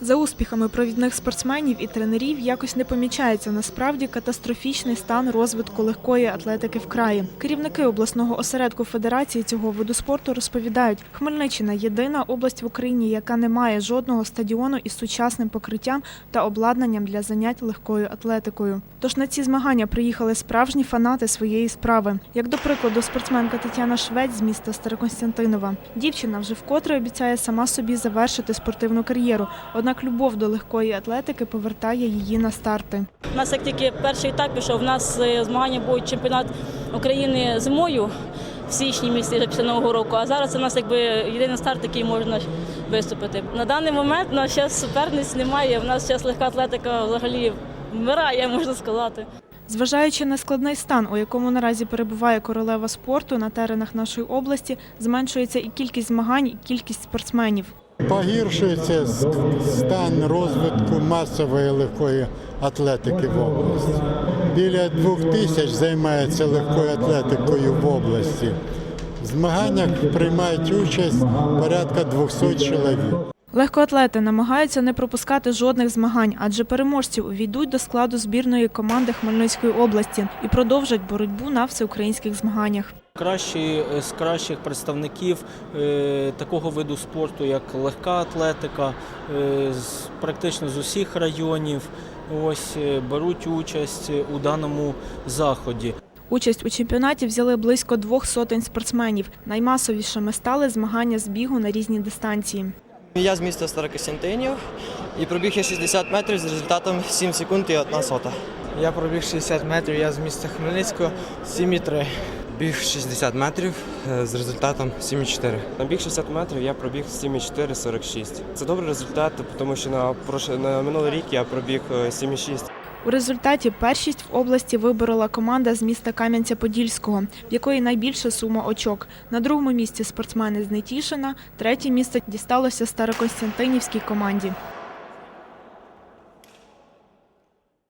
За успіхами провідних спортсменів і тренерів якось не помічається насправді катастрофічний стан розвитку легкої атлетики в краї. Керівники обласного осередку федерації цього виду спорту розповідають, Хмельниччина єдина область в Україні, яка не має жодного стадіону із сучасним покриттям та обладнанням для занять легкою атлетикою. Тож на ці змагання приїхали справжні фанати своєї справи. Як до прикладу, спортсменка Тетяна Швець з міста Староконстантинова. Дівчина вже вкотре обіцяє сама собі завершити спортивну кар'єру. Однак любов до легкої атлетики повертає її на старти. У нас як тільки перший етап пішов, у нас е, змагання будуть чемпіонат України зимою в січні місяці після нового року. А зараз у нас якби єдиний старт, який можна виступити. На даний момент у нас зараз суперниць немає. У нас зараз легка атлетика взагалі вмирає, можна сказати. Зважаючи на складний стан, у якому наразі перебуває королева спорту на теренах нашої області, зменшується і кількість змагань, і кількість спортсменів. Погіршується стан розвитку масової легкої атлетики в області. Біля двох тисяч займається легкою атлетикою в області. В змаганнях приймають участь порядка 200 чоловік. Легкоатлети намагаються не пропускати жодних змагань, адже переможці увійдуть до складу збірної команди Хмельницької області і продовжать боротьбу на всеукраїнських змаганнях. Кращі з кращих представників е, такого виду спорту, як легка атлетика, е, з практично з усіх районів, ось е, беруть участь у даному заході. Участь у чемпіонаті взяли близько двох сотень спортсменів. Наймасовішими стали змагання з бігу на різні дистанції. Я з міста Старокостянтинів і пробіг я 60 метрів з результатом 7 секунд і 1 сота. Я пробіг 60 метрів, я з міста Хмельницького 7,3. Біг 60 метрів е, з результатом 7,4. На біг 60 метрів я пробіг 7,4,46. Це добрий результат, тому що на, прош- на минулий рік я пробіг е, 7,6. У результаті першість в області виборола команда з міста Кам'янця-Подільського, в якої найбільша сума очок. На другому місці спортсмени з Нетішина, третє місце дісталося Старокостянтинівській команді.